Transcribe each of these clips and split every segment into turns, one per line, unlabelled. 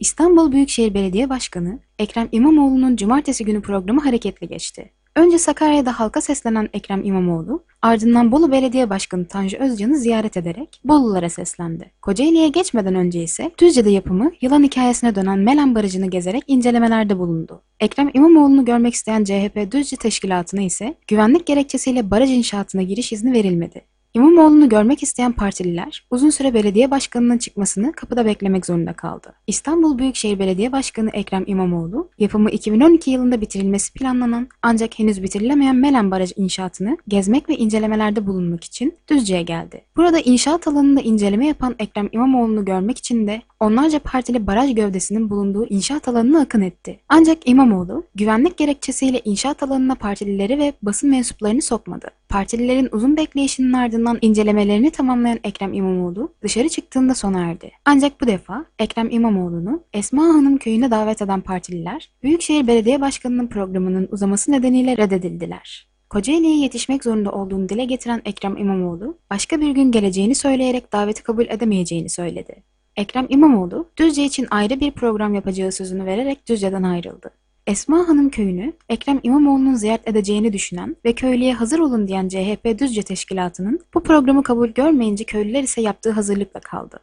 İstanbul Büyükşehir Belediye Başkanı Ekrem İmamoğlu'nun cumartesi günü programı hareketli geçti. Önce Sakarya'da halka seslenen Ekrem İmamoğlu, ardından Bolu Belediye Başkanı Tanju Özcan'ı ziyaret ederek Bolulara seslendi. Kocaeli'ye geçmeden önce ise Düzce'de yapımı yılan hikayesine dönen Melan Barajı'nı gezerek incelemelerde bulundu. Ekrem İmamoğlu'nu görmek isteyen CHP Düzce Teşkilatı'na ise güvenlik gerekçesiyle baraj inşaatına giriş izni verilmedi. İmamoğlu'nu görmek isteyen partililer uzun süre belediye başkanının çıkmasını kapıda beklemek zorunda kaldı. İstanbul Büyükşehir Belediye Başkanı Ekrem İmamoğlu, yapımı 2012 yılında bitirilmesi planlanan ancak henüz bitirilemeyen Melen Barajı inşaatını gezmek ve incelemelerde bulunmak için Düzce'ye geldi. Burada inşaat alanında inceleme yapan Ekrem İmamoğlu'nu görmek için de onlarca partili baraj gövdesinin bulunduğu inşaat alanına akın etti. Ancak İmamoğlu, güvenlik gerekçesiyle inşaat alanına partilileri ve basın mensuplarını sokmadı. Partililerin uzun bekleyişinin ardından incelemelerini tamamlayan Ekrem İmamoğlu dışarı çıktığında sona erdi. Ancak bu defa Ekrem İmamoğlu'nu Esma Hanım köyüne davet eden partililer, Büyükşehir Belediye Başkanı'nın programının uzaması nedeniyle reddedildiler. Kocaeli'ye yetişmek zorunda olduğunu dile getiren Ekrem İmamoğlu, başka bir gün geleceğini söyleyerek daveti kabul edemeyeceğini söyledi. Ekrem İmamoğlu, Düzce için ayrı bir program yapacağı sözünü vererek Düzce'den ayrıldı. Esma Hanım köyünü Ekrem İmamoğlu'nun ziyaret edeceğini düşünen ve köylüye hazır olun diyen CHP Düzce Teşkilatı'nın bu programı kabul görmeyince köylüler ise yaptığı hazırlıkla kaldı.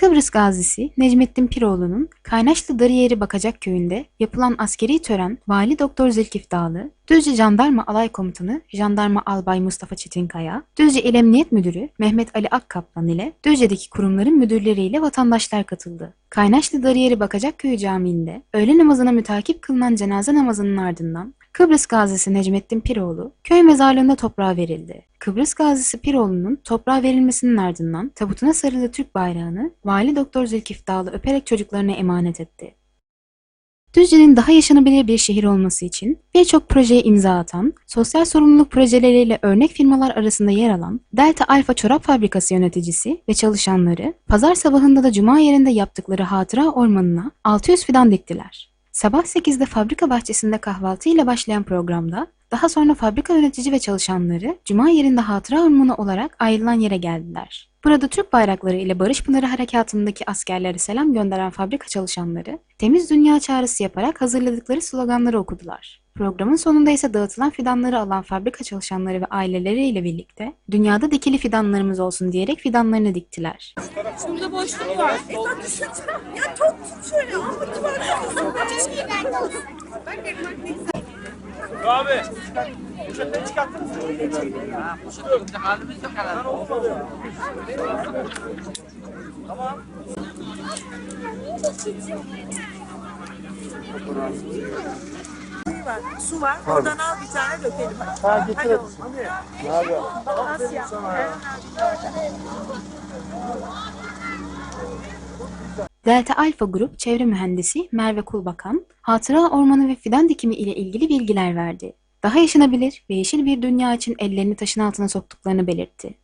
Kıbrıs gazisi Necmettin Piroğlu'nun Kaynaşlı Darıyeri Bakacak köyünde yapılan askeri tören Vali Doktor Zülkif Dağlı, Düzce Jandarma Alay Komutanı Jandarma Albay Mustafa Çetinkaya, Düzce İl Emniyet Müdürü Mehmet Ali Akkaplan ile Düzce'deki kurumların müdürleriyle vatandaşlar katıldı. Kaynaşlı Darıyeri Bakacak Köyü Camii'nde öğle namazına mütakip kılınan cenaze namazının ardından Kıbrıs gazisi Necmettin Piroğlu köy mezarlığında toprağa verildi. Kıbrıs gazisi Piroğlu'nun toprağa verilmesinin ardından tabutuna sarılı Türk bayrağını Vali Doktor Zülkif Dağlı öperek çocuklarına emanet etti. Düzce'nin daha yaşanabilir bir şehir olması için birçok projeye imza atan, sosyal sorumluluk projeleriyle örnek firmalar arasında yer alan Delta Alfa Çorap Fabrikası yöneticisi ve çalışanları pazar sabahında da cuma yerinde yaptıkları hatıra ormanına 600 fidan diktiler. Sabah 8'de fabrika bahçesinde kahvaltı ile başlayan programda daha sonra fabrika yönetici ve çalışanları cuma yerinde hatıra ormanı olarak ayrılan yere geldiler. Burada Türk bayrakları ile Barış Pınarı Harekatı'ndaki askerlere selam gönderen fabrika çalışanları temiz dünya çağrısı yaparak hazırladıkları sloganları okudular. Programın sonunda ise dağıtılan fidanları alan fabrika çalışanları ve aileleriyle birlikte dünyada dikili fidanlarımız olsun diyerek fidanlarını diktiler.
Şurada boşluk var. E. Ya çok şöyle anlatı var. Keşke bende olsun.
Abi. Poşetleri çıkarttınız mı?
halimiz yok herhalde.
var. Su var. Oradan al bir tane dökelim.
Ha getirin.
Nasıl ya?
Delta Alfa Grup çevre mühendisi Merve Kulbakan, hatıra ormanı ve fidan dikimi ile ilgili bilgiler verdi. Daha yaşanabilir ve yeşil bir dünya için ellerini taşın altına soktuklarını belirtti.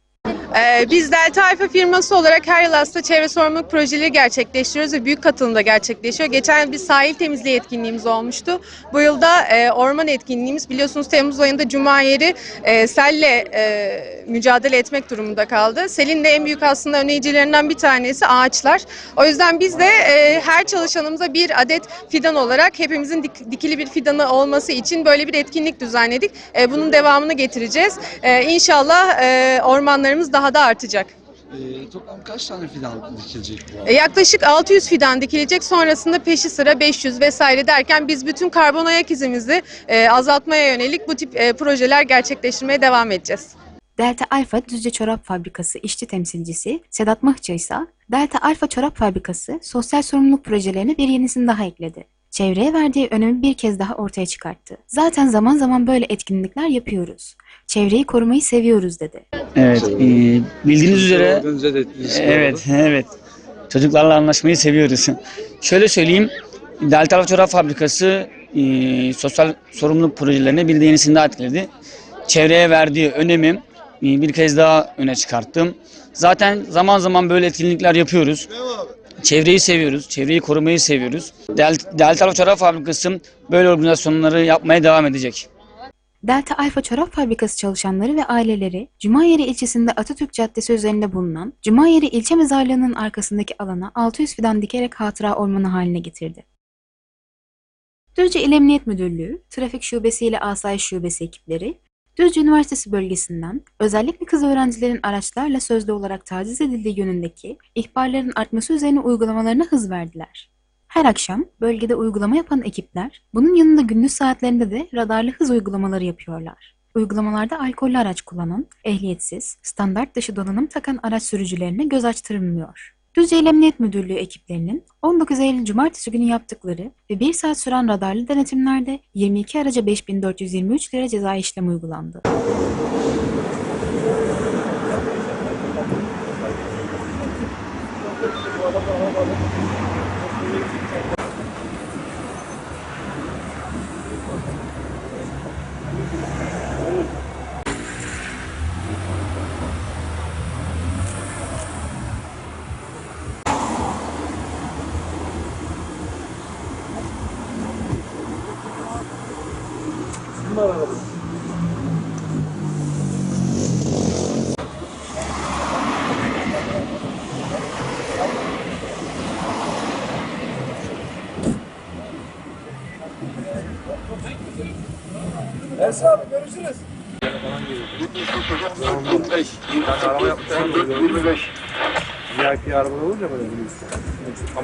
Ee, Biz Delta Alfa firması olarak her yıl aslında çevre sorumluluk projeleri gerçekleştiriyoruz ve büyük katılımda gerçekleşiyor. Geçen yıl bir sahil temizliği etkinliğimiz olmuştu. Bu yılda e, orman etkinliğimiz biliyorsunuz Temmuz ayında Cuma yeri e, selle e, mücadele etmek durumunda kaldı. Selin de en büyük aslında önleyicilerinden bir tanesi ağaçlar. O yüzden biz de e, her çalışanımıza bir adet fidan olarak hepimizin dik- dikili bir fidanı olması için böyle bir etkinlik düzenledik. E, bunun devamını getireceğiz. E, inşallah e, ormanlarımız daha da artacak.
Ee, toplam kaç tane fidan dikilecek bu
E, Yaklaşık 600 fidan dikilecek. Sonrasında peşi sıra 500 vesaire derken biz bütün karbon ayak izimizi e, azaltmaya yönelik bu tip e, projeler gerçekleştirmeye devam edeceğiz.
Delta Alfa Düzce Çorap Fabrikası işçi temsilcisi Sedat Mıhça ise Delta Alfa Çorap Fabrikası sosyal sorumluluk projelerine bir yenisini daha ekledi. Çevreye verdiği önemi bir kez daha ortaya çıkarttı. Zaten zaman zaman böyle etkinlikler yapıyoruz. Çevreyi korumayı seviyoruz dedi.
Evet, e, bildiğiniz üzere evet, evet. Çocuklarla anlaşmayı seviyoruz. Şöyle söyleyeyim, Delta Çorap Fabrikası e, sosyal sorumluluk projelerine bir de yenisini daha etkiledi. Çevreye verdiği önemi e, bir kez daha öne çıkarttım. Zaten zaman zaman böyle etkinlikler yapıyoruz. Çevreyi seviyoruz, çevreyi korumayı seviyoruz. Del- Delta Alfa Çorap Fabrikası böyle organizasyonları yapmaya devam edecek.
Delta Alfa Çorap Fabrikası çalışanları ve aileleri Cumayeri ilçesinde Atatürk Caddesi üzerinde bulunan Cumayeri ilçe mezarlığının arkasındaki alana 600 fidan dikerek hatıra ormanı haline getirdi. Düzce İl Emniyet Müdürlüğü, Trafik Şubesi ile Asayiş Şubesi ekipleri, Düzce Üniversitesi bölgesinden özellikle kız öğrencilerin araçlarla sözlü olarak taciz edildiği yönündeki ihbarların artması üzerine uygulamalarına hız verdiler. Her akşam bölgede uygulama yapan ekipler bunun yanında gündüz saatlerinde de radarlı hız uygulamaları yapıyorlar. Uygulamalarda alkollü araç kullanan, ehliyetsiz, standart dışı donanım takan araç sürücülerine göz açtırılmıyor. Düzce İl Emniyet Müdürlüğü ekiplerinin 19 Eylül Cumartesi günü yaptıkları ve 1 saat süren radarlı denetimlerde 22 araca 5423 lira ceza işlemi uygulandı.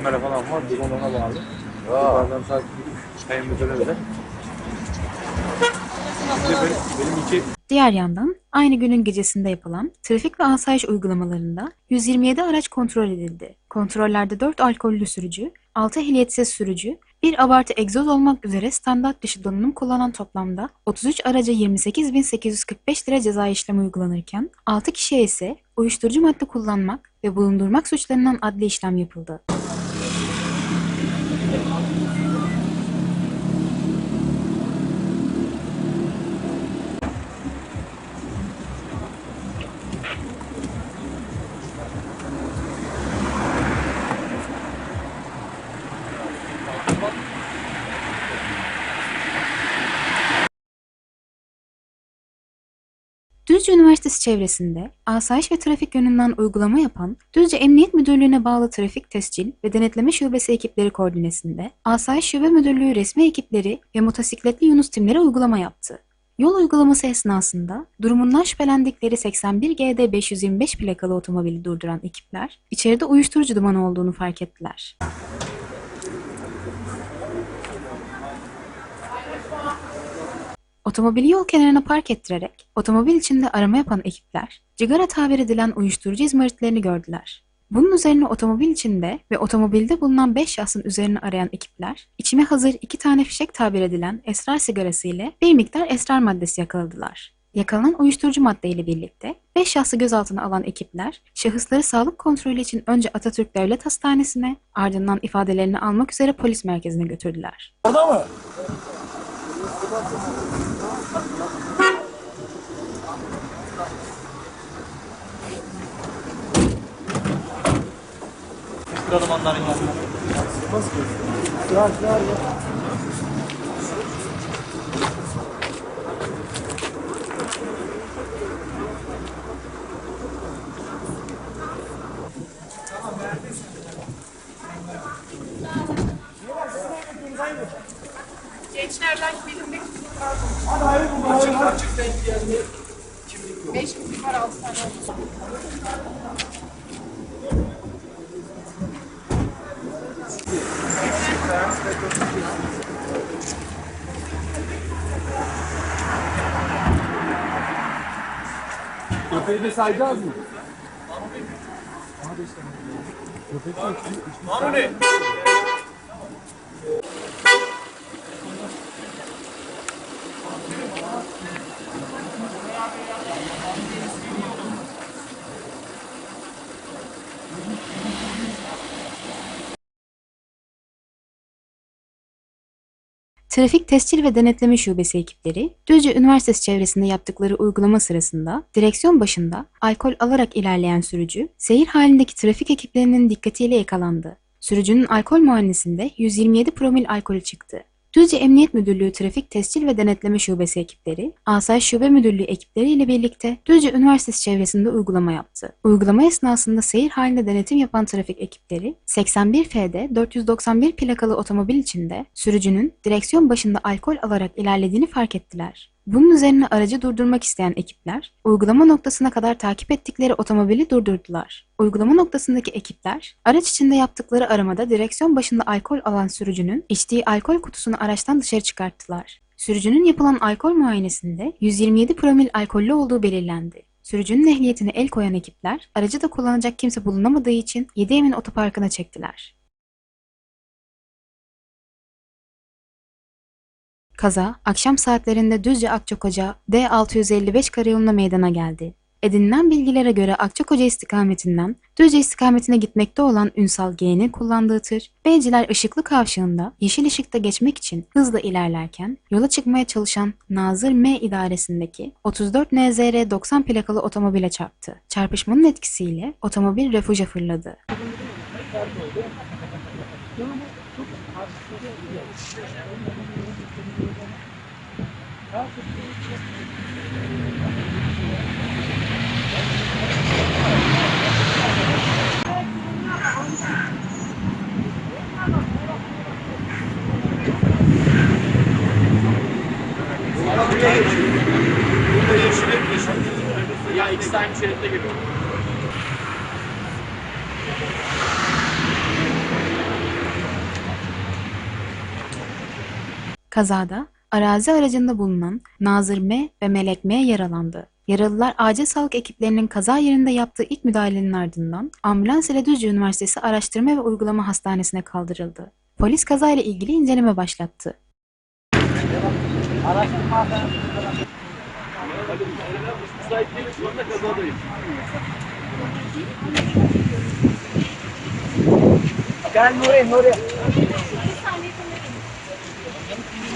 Kamera falan var, drone ona bağlı. Yukarıdan takip edip de benim, benim iki
Diğer yandan aynı günün gecesinde yapılan trafik ve asayiş uygulamalarında 127 araç kontrol edildi. Kontrollerde 4 alkollü sürücü, 6 ehliyetsiz sürücü, bir abartı egzoz olmak üzere standart dışı donanım kullanan toplamda 33 araca 28.845 lira ceza işlemi uygulanırken 6 kişiye ise uyuşturucu madde kullanmak ve bulundurmak suçlarından adli işlem yapıldı. Düzce Üniversitesi çevresinde asayiş ve trafik yönünden uygulama yapan Düzce Emniyet Müdürlüğü'ne bağlı Trafik Tescil ve Denetleme Şubesi ekipleri koordinesinde Asayiş Şube Müdürlüğü resmi ekipleri ve motosikletli Yunus timleri uygulama yaptı. Yol uygulaması esnasında durumundan şüphelendikleri 81 GD 525 plakalı otomobili durduran ekipler içeride uyuşturucu dumanı olduğunu fark ettiler. Otomobili yol kenarına park ettirerek otomobil içinde arama yapan ekipler cigara tabir edilen uyuşturucu izmaritlerini gördüler. Bunun üzerine otomobil içinde ve otomobilde bulunan 5 şahsın üzerine arayan ekipler içime hazır 2 tane fişek tabir edilen esrar sigarası ile bir miktar esrar maddesi yakaladılar. Yakalanan uyuşturucu maddeyle birlikte 5 şahsı gözaltına alan ekipler şahısları sağlık kontrolü için önce Atatürk Devlet Hastanesi'ne ardından ifadelerini almak üzere polis merkezine götürdüler.
Orada mı? Kıralım onların yanına. Nasıl? Ya, ya, ya. Açık açık denk geldi.
5 kişi var 6 tane.
Köpeği de sayacağız mı? Mahmuni.
Trafik Tescil ve Denetleme Şubesi ekipleri Düzce Üniversitesi çevresinde yaptıkları uygulama sırasında direksiyon başında alkol alarak ilerleyen sürücü seyir halindeki trafik ekiplerinin dikkatiyle yakalandı. Sürücünün alkol muayenesinde 127 promil alkolü çıktı. Düzce Emniyet Müdürlüğü Trafik Tescil ve Denetleme Şubesi ekipleri, Asayiş Şube Müdürlüğü ekipleri ile birlikte Düzce Üniversitesi çevresinde uygulama yaptı. Uygulama esnasında seyir halinde denetim yapan trafik ekipleri 81 F'de 491 plakalı otomobil içinde sürücünün direksiyon başında alkol alarak ilerlediğini fark ettiler. Bunun üzerine aracı durdurmak isteyen ekipler, uygulama noktasına kadar takip ettikleri otomobili durdurdular. Uygulama noktasındaki ekipler, araç içinde yaptıkları aramada direksiyon başında alkol alan sürücünün içtiği alkol kutusunu araçtan dışarı çıkarttılar. Sürücünün yapılan alkol muayenesinde 127 promil alkollü olduğu belirlendi. Sürücünün ehliyetine el koyan ekipler, aracı da kullanacak kimse bulunamadığı için 7 Emin Otoparkı'na çektiler. Kaza, akşam saatlerinde Düzce Akçakoca D655 karayoluna meydana geldi. Edinilen bilgilere göre Akçakoca istikametinden Düzce istikametine gitmekte olan Ünsal G'nin kullandığı tır, Beyciler ışıklı kavşağında yeşil ışıkta geçmek için hızla ilerlerken yola çıkmaya çalışan Nazır M idaresindeki 34 NZR 90 plakalı otomobile çarptı. Çarpışmanın etkisiyle otomobil refüje fırladı. Burada yeşil hep yeşil. Ya iki tane şeritte geliyor. Kazada arazi aracında bulunan Nazır M ve Melek M yaralandı. Yaralılar acil sağlık ekiplerinin kaza yerinde yaptığı ilk müdahalenin ardından ambulans ile Düzce Üniversitesi Araştırma ve Uygulama Hastanesi'ne kaldırıldı. Polis kazayla ilgili inceleme başlattı.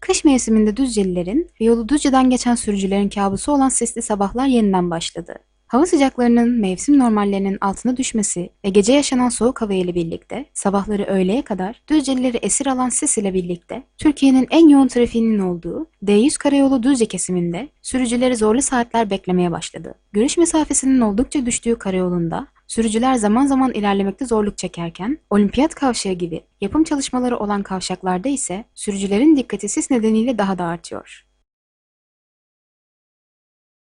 Kış mevsiminde Düzcelilerin ve yolu Düzce'den geçen sürücülerin kabusu olan sisli sabahlar yeniden başladı. Hava sıcaklarının mevsim normallerinin altına düşmesi ve gece yaşanan soğuk hava ile birlikte sabahları öğleye kadar Düzcelileri esir alan sis ile birlikte Türkiye'nin en yoğun trafiğinin olduğu D100 karayolu Düzce kesiminde sürücüleri zorlu saatler beklemeye başladı. Görüş mesafesinin oldukça düştüğü karayolunda Sürücüler zaman zaman ilerlemekte zorluk çekerken, olimpiyat kavşağı gibi yapım çalışmaları olan kavşaklarda ise sürücülerin dikkati sis nedeniyle daha da artıyor.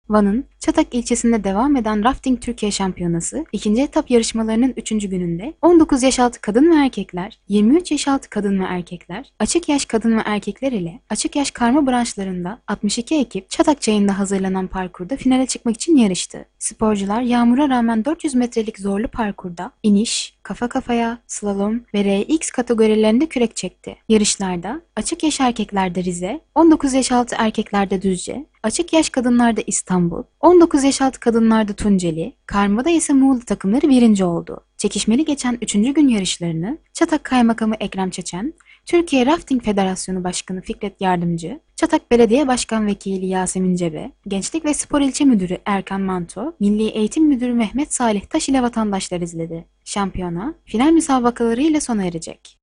Van'ın Çatak ilçesinde devam eden Rafting Türkiye Şampiyonası ikinci etap yarışmalarının 3. gününde 19 yaş altı kadın ve erkekler, 23 yaş altı kadın ve erkekler, açık yaş kadın ve erkekler ile açık yaş karma branşlarında 62 ekip Çatak çayında hazırlanan parkurda finale çıkmak için yarıştı. Sporcular yağmura rağmen 400 metrelik zorlu parkurda iniş, kafa kafaya, slalom ve RX kategorilerinde kürek çekti. Yarışlarda açık yaş erkeklerde Rize, 19 yaş altı erkeklerde Düzce, açık yaş kadınlarda İstanbul, 19 yaş altı kadınlarda Tunceli, karmada ise Muğla takımları birinci oldu. Çekişmeli geçen 3. gün yarışlarını Çatak Kaymakamı Ekrem Çeçen, Türkiye Rafting Federasyonu Başkanı Fikret Yardımcı, Çatak Belediye Başkan Vekili Yasemin Cebe, Gençlik ve Spor İlçe Müdürü Erkan Manto, Milli Eğitim Müdürü Mehmet Salih Taş ile vatandaşlar izledi. Şampiyona final müsabakaları ile sona erecek.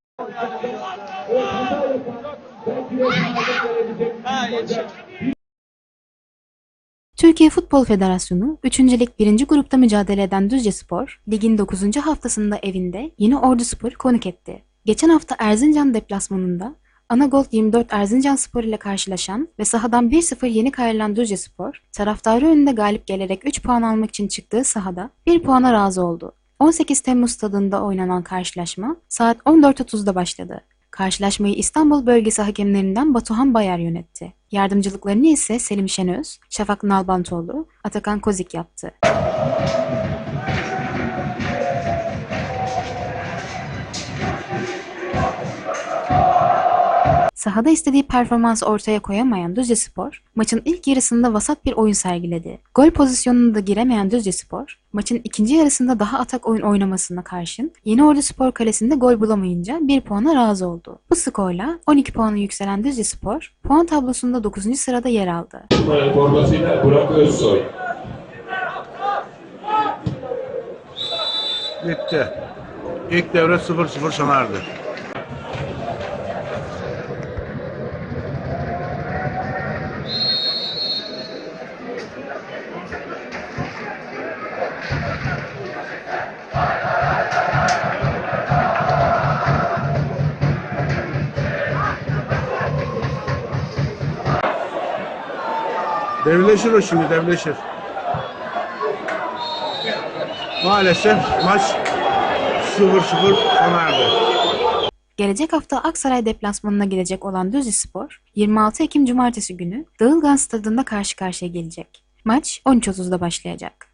Türkiye Futbol Federasyonu 3. Lig 1. grupta mücadele eden Düzce Spor, ligin 9. haftasında evinde Yeni Ordu Spor'u konuk etti. Geçen hafta Erzincan deplasmanında Anagold 24 Erzincan Spor ile karşılaşan ve sahadan 1-0 yenik ayrılan Düzce Spor, taraftarı önünde galip gelerek 3 puan almak için çıktığı sahada 1 puana razı oldu. 18 Temmuz stadında oynanan karşılaşma saat 14.30'da başladı. Karşılaşmayı İstanbul bölgesi hakemlerinden Batuhan Bayar yönetti. Yardımcılıklarını ise Selim Şenöz, Şafak Nalbantoğlu, Atakan Kozik yaptı. Sahada istediği performansı ortaya koyamayan Düzcespor, maçın ilk yarısında vasat bir oyun sergiledi. Gol pozisyonuna da giremeyen Düzcespor, maçın ikinci yarısında daha atak oyun oynamasına karşın Yeni Ordu Spor kalesinde gol bulamayınca 1 puana razı oldu. Bu skorla 12 puanı yükselen Düzcespor, puan tablosunda 9. sırada yer aldı.
formasıyla Burak Özsoy.
Bitti. İlk devre 0-0 sona erdi. Devleşir o şimdi devleşir. Maalesef maç 0-0 sona erdi.
Gelecek hafta Aksaray deplasmanına gelecek olan Düzcespor, 26 Ekim Cumartesi günü Dağılgan Stadında karşı karşıya gelecek. Maç 13.30'da başlayacak.